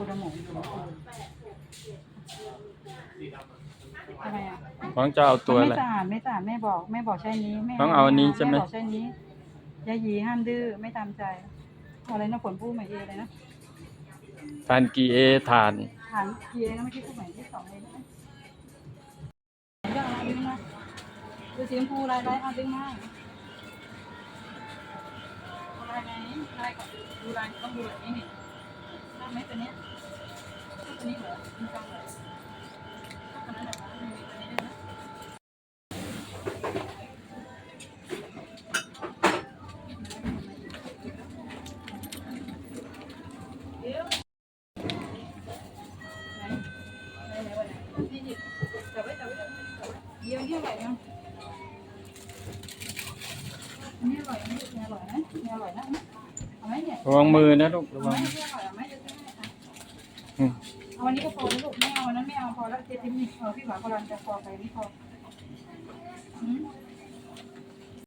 คูดาโมะอะไรอะน้องจะเอาตัวมันอะไร ไม่สะอาดไม่สะอาดแม่บอกแม่บอกใช้นี้แม่ต้องเอาอันนี้ใช่ไหม แบอกใช้นี้ยายีห้ามดื้อไม่ตามใจเอาอะไรนะผลผู้ใหม่เออะไรนะทานกีเอทานฐานเกียร์นะไม่ใช่ผู้ใหม่ที่สองเลยนะเดี๋ยวเอาดึงมาดูสีชมพูลายลายเอาดึงมาเอาลายไหนลายก่อนดูลายต้องดูแบบนี้นี่ ไหมตัวเนี้ยชอบตัวนี้เหรอจริงจังเหรอชอบตัวนั้นเหรอมีตัวนี้ด้วยนะ เดี๋ยวนี่อร่อยยังอันนี้อร่อยอันนี้อร่อยนะนี่อร่อยนะเอาไหมเนี่ย ระวังมือนะลูกระ เอา วั ไหม ง นี่อร่อยเอาไหม เอาวันนี้ก็พอลูกไม่เอาวันนั้นไม่เอาพอแล้วเจ็ดสิบนี่เออพี่หวานกำลังจะพอไปนี่พอ